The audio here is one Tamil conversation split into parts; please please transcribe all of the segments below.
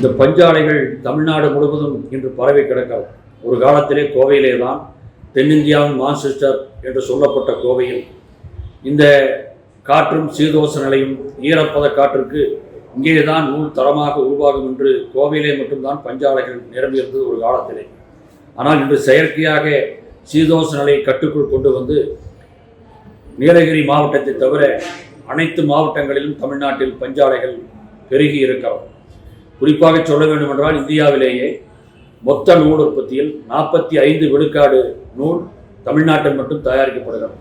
இந்த பஞ்சாலைகள் தமிழ்நாடு முழுவதும் இன்று பரவி கிடக்கிறது. ஒரு காலத்திலே கோவையிலே தான் தென்னிந்தியாவின் மான்செஸ்டர் என்று சொல்லப்பட்ட கோவையில். இந்த காற்றும் சீதோச நிலையும் ஈரப்பத காற்றுக்கு இங்கே தான் நூல் தரமாக உருவாகும் என்று கோவையிலே மட்டும்தான் பஞ்சாலைகள் நிரம்பியிருந்தது ஒரு காலத்திலே. ஆனால் இன்று செயற்கையாக சீதோச நிலையை கட்டுக்குள் கொண்டு வந்து நீலகிரி மாவட்டத்தை தவிர அனைத்து மாவட்டங்களிலும் தமிழ்நாட்டில் பஞ்சாலைகள் பெருகி இருக்கிறது. குறிப்பாக சொல்ல வேண்டுமென்றால் இந்தியாவிலேயே மொத்த நூல் உற்பத்தியில் நாற்பத்தி ஐந்து விழுக்காடு நூல் தமிழ்நாட்டில் மட்டும் தயாரிக்கப்படுகிறது.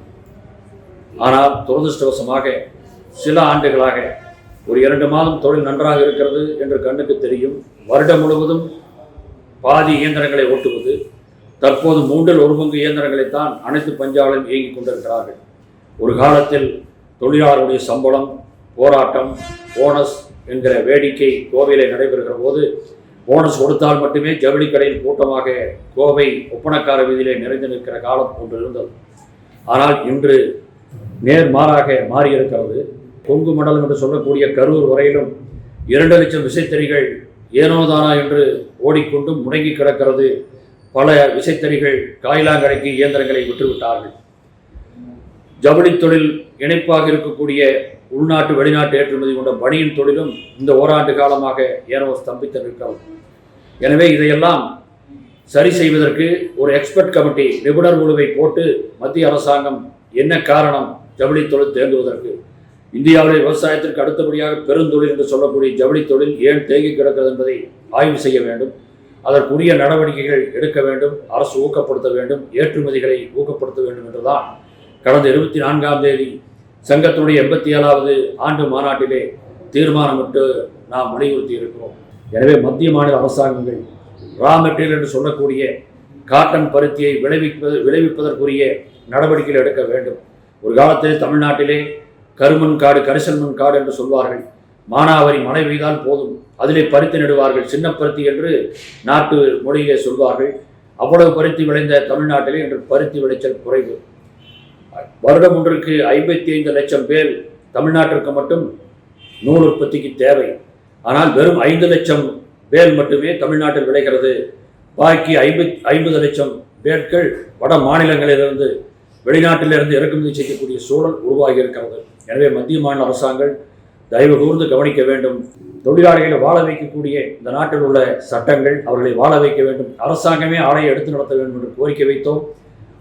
ஆனால் துரதிருஷ்டவசமாக சில ஆண்டுகளாக ஒரு இரண்டு மாதம் தொழில் நன்றாக இருக்கிறது என்று கண்ணுக்கு தெரியும். வருடம் முழுவதும் பாதி இயந்திரங்களை ஓட்டுவது தற்போது மூன்றில் ஒரு பங்கு இயந்திரங்களைத்தான் அனைத்து பஞ்சாலையும் இயங்கிக் கொண்டிருக்கிறார்கள். ஒரு காலத்தில் தொழிலாளருடைய சம்பளம் போராட்டம் போனஸ் என்கிற வேடிக்கை கோவையில் நடைபெறுகிற போது போனஸ் கொடுத்தால் மட்டுமே ஜவுளி கடையில் கூட்டமாக கோவை ஒப்பனக்கார வீதியிலே நிறைந்து நிற்கிற காலம் ஒன்று இருந்தது. ஆனால் இன்று நேர்மாறாக மாறியிருக்கிறது. கொங்கு மண்டலம் என்று சொல்லக்கூடிய கரூர் வரையிலும் இரண்டு லட்சம் விசைத்தறிகள் ஏனோதானா என்று ஓடிக்கொண்டும் முடங்கி கிடக்கிறது. பல விசைத்தறிகள் காயிலாங்கடைக்கு இயந்திரங்களை விட்டுவிட்டார்கள் ஜவுளி தொழில் இணைப்பாக இருக்கக்கூடிய உள்நாட்டு வெளிநாட்டு ஏற்றுமதி கொண்ட பணியின் தொழிலும் இந்த ஓராண்டு காலமாக ஏனோ ஸ்தம்பித்து நிற்கிறது. எனவே இதையெல்லாம் சரி செய்வதற்கு ஒரு எக்ஸ்பர்ட் கமிட்டி நிபுணர் குழுவை போட்டு மத்திய அரசாங்கம் என்ன காரணம் ஜவுளி தொழில் தேங்குவதற்கு? இந்தியாவிலே விவசாயத்திற்கு அடுத்தபடியாக பெருந்தொழில் என்று சொல்லக்கூடிய ஜவுளி தொழில் ஏன் தேங்கி கிடக்கிறது என்பதை ஆய்வு செய்ய வேண்டும். அதற்குரிய நடவடிக்கைகள் எடுக்க வேண்டும். அரசு ஊக்கப்படுத்த வேண்டும். ஏற்றுமதிகளை ஊக்கப்படுத்த வேண்டும் என்றுதான் கடந்த இருபத்தி நான்காம் தேதி சங்கத்தினுடைய எண்பத்தி ஏழாவது ஆண்டு மாநாட்டிலே தீர்மானமிட்டு நாம் வலியுறுத்தி இருக்கிறோம் எனவே மத்திய மாநில அரசாங்கங்கள் ரா மெட்டீரியல் என்று சொல்லக்கூடிய காட்டன் பருத்தியை விளைவிப்பது விளைவிப்பதற்குரிய நடவடிக்கைகள் எடுக்க வேண்டும். ஒரு காலத்தில் தமிழ்நாட்டிலே கருமண் காடு கரிசல் மண் காடு என்று சொல்வார்கள். மானாவரி மழை பெய்தால் போதும். அதிலே பருத்தி நடுவார்கள். சின்ன பருத்தி என்று நாட்டு மொழியிலே சொல்வார்கள். அவ்வளவு பருத்தி விளைந்த தமிழ்நாட்டிலே இன்று பருத்தி விளைச்சல் குறைவு. வருடம் ஒன்றுக்கு ஐம்பத்தி ஐந்து லட்சம் பேர் தமிழ்நாட்டிற்கு மட்டும் நூல் உற்பத்திக்கு தேவை. ஆனால் வெறும் ஐந்து லட்சம் பேர் மட்டுமே தமிழ்நாட்டில் விளைகிறது. பாக்கி ஐம்பத் ஐம்பது லட்சம் பேர்கள் வட மாநிலங்களிலிருந்து வெளிநாட்டிலிருந்து இறக்குமதி செய்யக்கூடிய சூழல் உருவாகி இருக்கிறது. எனவே மத்திய மாநில அரசாங்கங்கள் தயவு கூர்ந்து கவனிக்க வேண்டும். தொழிலாளிகளை வாழ வைக்கக்கூடிய இந்த நாட்டில் உள்ள சட்டங்கள் அவர்களை வாழ வைக்க வேண்டும். அரசாங்கமே ஆலையை எடுத்து நடத்த வேண்டும் என்று கோரிக்கை வைத்தோம்.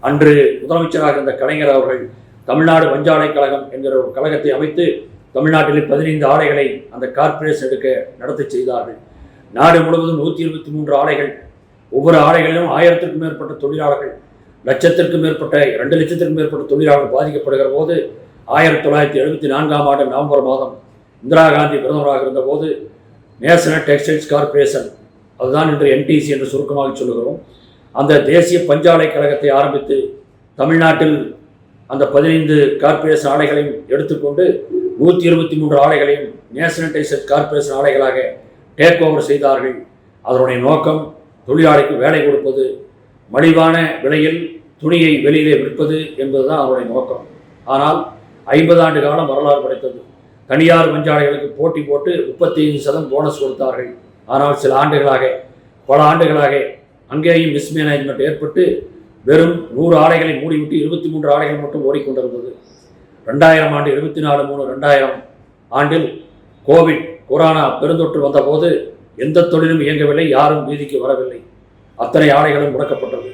அன்று முதலமைச்சராக இருந்த கலைஞர் அவர்கள் தமிழ்நாடு வஞ்சாலை கழகம் என்கிற ஒரு கழகத்தை அமைத்து தமிழ்நாட்டில் பதினைந்து ஆலைகளை அந்த கார்ப்பரேஷன் எடுக்க நடத்தி செய்தார்கள். நாடு முழுவதும் நூற்றி இருபத்தி மூன்று ஆலைகள். ஒவ்வொரு ஆலைகளிலும் ஆயிரத்திற்கும் மேற்பட்ட தொழிலாளர்கள் லட்சத்திற்கும் மேற்பட்ட இரண்டு லட்சத்திற்கும் மேற்பட்ட தொழிலாளர்கள் பாதிக்கப்படுகிற போது ஆயிரத்தி தொள்ளாயிரத்தி எழுபத்தி நான்காம் ஆண்டு நவம்பர் மாதம் இந்திரா காந்தி பிரதமராக இருந்தபோது நேஷனல் டெக்ஸ்டைல்ஸ் கார்பரேஷன் அதுதான் இன்று என்டிசி என்று சுருக்கமாக சொல்லுகிறோம். அந்த தேசிய பஞ்சாலை கழகத்தை ஆரம்பித்து தமிழ்நாட்டில் அந்த பதினைந்து கார்ப்பரேஷன் ஆலைகளையும் எடுத்துக்கொண்டு நூற்றி இருபத்தி மூன்று ஆலைகளையும் நேஷனடைசட் கார்பரேஷன் கார்ப்பரேஷன் ஆலைகளாக டேக் ஓவர் செய்தார்கள். அதனுடைய நோக்கம் தொழிலாளிக்கு வேலை கொடுப்பது மலிவான விலையில் துணியை வெளியிலே விற்பது என்பதுதான் அவருடைய நோக்கம். ஆனால் ஐம்பது ஆண்டு காலம் வரலாறு படைத்தது. தனியார் பஞ்சாலைகளுக்கு போட்டி போட்டு முப்பத்தி ஐந்து சதம் போனஸ் கொடுத்தார்கள். ஆனால் சில ஆண்டுகளாக பல ஆண்டுகளாக அங்கேயும் மிஸ்மேனேஜ்மெண்ட் ஏற்பட்டு வெறும் நூறு ஆலைகளை மூடிவிட்டு இருபத்தி மூன்று ஆலைகள் மட்டும் ஓடிக்கொண்டிருந்தது. ரெண்டாயிரம் ஆண்டு இருபத்தி நாலு மூணு ரெண்டாயிரம் ஆண்டில் கோவிட் கொரோனா பெருந்தொற்று வந்தபோது எந்த தொழிலும் இயங்கவில்லை யாரும் வீதிக்கு வரவில்லை. அத்தனை ஆலைகளும் முடக்கப்பட்டது.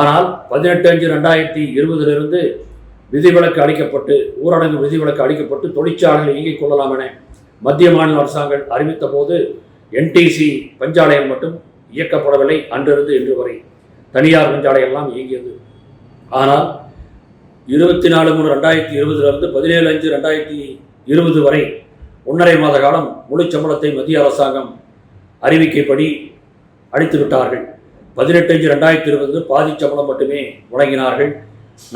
ஆனால் பதினெட்டு அஞ்சு ரெண்டாயிரத்தி இருபதிலிருந்து விதிவிலக்கு அளிக்கப்பட்டு ஊரடங்கு விதிவிலக்கு அளிக்கப்பட்டு தொழிற்சாலைகள் இயங்கிக் கொள்ளலாம் என மத்திய மாநில அரசாங்கம் அறிவித்த போது என்டிசி பஞ்சாலைகள் மட்டும் இயக்கப்படவில்லை அன்றிருந்து இன்று வரை. தனியார் பஞ்சாலைகள்லாம் இயங்கியது. ஆனால் இருபத்தி நாலு மூணு ரெண்டாயிரத்தி இருபதுலேருந்து பதினேழு அஞ்சு ரெண்டாயிரத்தி இருபது வரை ஒன்றரை மாத காலம் முழு சம்பளத்தை மத்திய அரசாங்கம் அறிவிக்கைப்படி அளித்து விட்டார்கள். பதினெட்டு அஞ்சு ரெண்டாயிரத்தி இருபது பாதி சம்பளம் மட்டுமே வழங்கினார்கள்.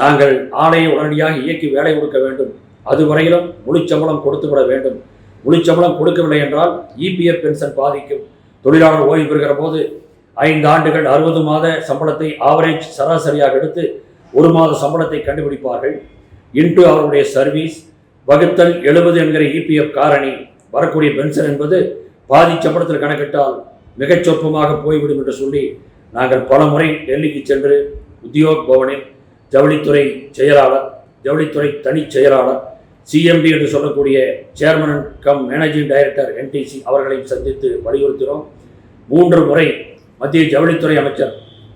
நாங்கள் ஆலையை உடனடியாக இயக்கி வேலை கொடுக்க வேண்டும். அதுவரையிலும் முழு சம்பளம் கொடுத்து விட வேண்டும். முழு சம்பளம் கொடுக்கவில்லை என்றால் இபிஎஃப் பென்ஷன் பாதிக்கும். தொழிலாளர் ஓய்வு பெறுகிற போது ஐந்து ஆண்டுகள் அறுபது மாத சம்பளத்தை ஆவரேஜ் சராசரியாக எடுத்து ஒரு மாத சம்பளத்தை கண்டுபிடிப்பார்கள். இன்று அவருடைய சர்வீஸ் வகுத்தல் எழுபது என்கிற இபிஎஃப் காரணி வரக்கூடிய பென்ஷன் என்பது பாதி சம்பளத்தில் கணக்கிட்டால் மிகச் சொற்பமாக போய்விடும் என்று சொல்லி நாங்கள் பல முறை டெல்லிக்கு சென்று உத்தியோக் பவனில் ஜவுளித்துறை செயலாளர் ஜவுளித்துறை தனிச் செயலாளர் சிஎம்டி என்று சொல்லக்கூடிய chairman cum managing director NTC அவர்களையும் சந்தித்து வலியுறுத்தினோம் மூன்று முறை மத்திய ஜவுளித்துறை அமைச்சர்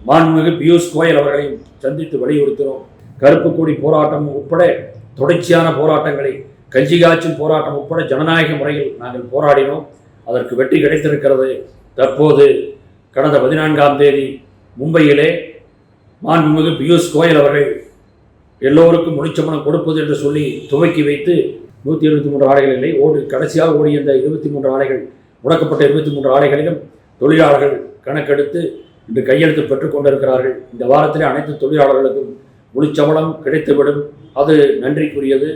மாண்புமிகு பியூஷ் கோயல் அவர்களையும் சந்தித்து வலியுறுத்தினோம் கருப்பு கொடி போராட்டம் உட்பட தொடர்ச்சியான போராட்டங்களை கஞ்சி காய்ச்சும் போராட்டம் உட்பட ஜனநாயக முறையில் நாங்கள் போராடினோம். அதற்கு வெற்றி கிடைத்திருக்கிறது. தற்போது கடந்த பதினான்காம் தேதி மும்பையிலே மாண்புமிகு பியூஷ் கோயல் அவர்கள் எல்லோருக்கும் முடிச்சமனம் கொடுப்பது என்று சொல்லி துவக்கி வைத்து நூற்றி இருபத்தி மூன்று ஆலைகள் இல்லை. ஓடி கடைசியாக ஓடிய இந்த இருபத்தி மூன்று ஆலைகள் முடக்கப்பட்ட இருபத்தி மூன்று ஆலைகளிலும் தொழிலாளர்கள் கணக்கெடுத்து இன்று கையெழுத்து பெற்றுக் கொண்டிருக்கிறார்கள். இந்த வாரத்திலே அனைத்து தொழிலாளர்களுக்கும் முழுச்சம்பளம் கிடைத்துவிடும். அது நன்றிக்குரியது.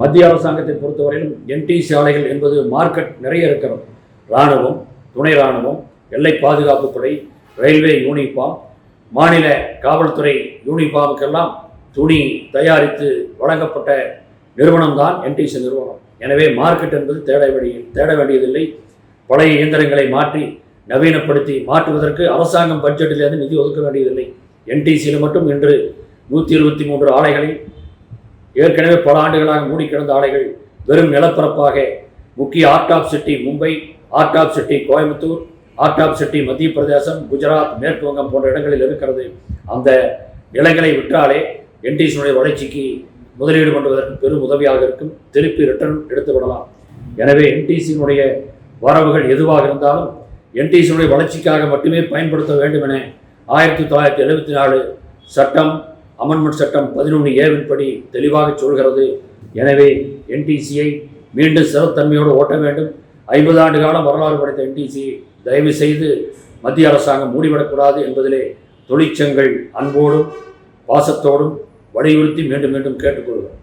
மத்திய அரசாங்கத்தை பொறுத்தவரையிலும் என்டிசி ஆலைகள் என்பது மார்க்கெட் நிறைய இருக்கிறோம் இராணுவம் துணை இராணுவம் எல்லை பாதுகாப்பு படை ரயில்வே யூனிஃபார்ம் மாநில காவல்துறை யூனிஃபார்முக்கெல்லாம் துணி தயாரித்து வழங்கப்பட்ட நிறுவனம்தான் என்டிசி நிறுவனம். எனவே மார்க்கெட் என்பது தேட வேண்டிய தேட வேண்டியதில்லை. பழைய இயந்திரங்களை மாற்றி நவீனப்படுத்தி மாற்றுவதற்கு அரசாங்கம் பட்ஜெட்டிலிருந்து நிதி ஒதுக்க வேண்டியதில்லை. என்டிசியில் மட்டும் இன்று நூற்றி இருபத்தி மூன்று ஆலைகளில் ஏற்கனவே பல ஆண்டுகளாக மூடி கிடந்த ஆலைகள் வெறும் நிலப்பரப்பாக முக்கிய heart of city Mumbai heart of city Coimbatore heart of city Madhya Pradesh Gujarat மேற்கு வங்கம் போன்ற இடங்களில் இருக்கிறது. அந்த நிலங்களை விற்றாலே என்டிஎஸ்னுடைய வளர்ச்சிக்கு முதலீடு பண்ணுவதற்கு பெரும் உதவியாக இருக்கும். திருப்பி ரிட்டர்ன் எடுத்துவிடலாம் எனவே என்டிசியினுடைய வரவுகள் எதுவாக இருந்தாலும் என்டிசியினுடைய வளர்ச்சிக்காக மட்டுமே பயன்படுத்த வேண்டும் என ஆயிரத்தி தொள்ளாயிரத்தி எழுபத்தி நாலு சட்டம் அமெண்ட்மெண்ட் சட்டம் பதினொன்று ஏவின்படி தெளிவாக சொல்கிறது. எனவே என்டிசியை மீண்டும் சிறத்தன்மையோடு ஓட்ட வேண்டும். ஐம்பது ஆண்டு காலம் வரலாறு படைத்த என்டிசி தயவு செய்து மத்திய அரசாங்கம் மூடிவிடக்கூடாது என்பதிலே தொழிற்சங்கள் அன்போடும் பாசத்தோடும் வலியுறுத்தி மீண்டும் மீண்டும் கேட்டுக்கொள்கிறோம்